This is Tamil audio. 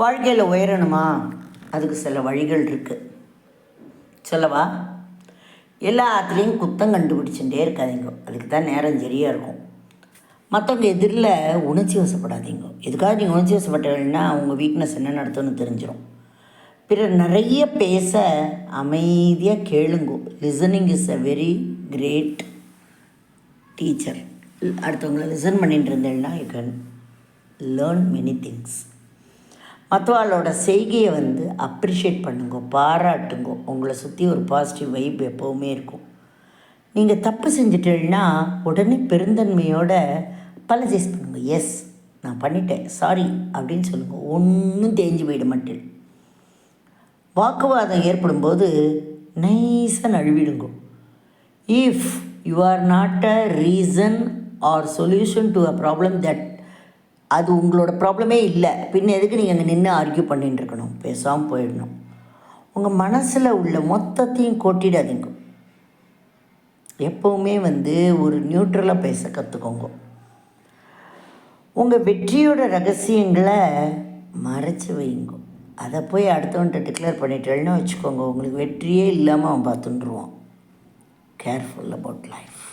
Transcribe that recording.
வாழ்க்கையில் உயரணுமா? அதுக்கு சில வழிகள் இருக்குது சொல்லவா? எல்லாத்துலேயும் குத்தம் கண்டுபிடிச்சுட்டே இருக்காதீங்க. அதுக்கு தான் நேரம் சரியாக இருக்கும். மற்றவங்க எதிரில் உணர்ச்சி வசப்படாதீங்க. எதுக்காக நீங்கள் உணர்ச்சி வசப்பட்டீங்கன்னா உங்கள் வீக்னஸ் என்ன நடத்தும்னு தெரிஞ்சிடும் பிறர் நிறைய பேச அமைதியாக கேளுங்கோ. Listening is a very great teacher அடுத்தவங்கள லிசன் பண்ணிட்டு இருந்தேன்னா you can learn many things மற்றவாளோட செய்கையை வந்து அப்ரிஷியேட் பண்ணுங்க பாராட்டுங்க. உங்களை சுற்றி ஒரு பாசிட்டிவ் வைப் எப்போவுமே இருக்கும். நீங்கள் தப்பு செஞ்சிட்டீங்கன்னா உடனே பெருந்தன்மையோட பலஜைஸ் பண்ணுங்க. எஸ் நான் பண்ணிட்டேன். சாரி அப்படின்னு சொல்லுங்கள் ஒன்றும் தேஞ்சு போயிட மாட்டேன். வாக்குவாதம் ஏற்படும்போது நைஸாக நழுவிடுங்க. If you are not a reason or solution to a problem that அது உங்களோட ப்ராப்ளமே இல்லை. பின்ன எதுக்கு நீங்கள் அங்கே நின்று ஆர்கியூ பண்ணிட்டு இருக்கணும் பேசாமல் போயிடணும். உங்கள் மனசில் உள்ள மொத்தத்தையும் கொட்டிடாதீங்க. எப்போவுமே வந்து ஒரு நியூட்ரலாக பேச கற்றுக்கோங்க உங்கள் வெற்றியோட ரகசியங்களை மறைச்சி வைங்க. அதை போய் அடுத்தவன்ட்ட டிக்ளேர் பண்ணிட்டேன்னு வச்சுக்கோங்க. உங்களுக்கு வெற்றியே இல்லாமல் அவன் பார்த்துட்டுருவான் கேர்ஃபுல் அபவுட் லைஃப்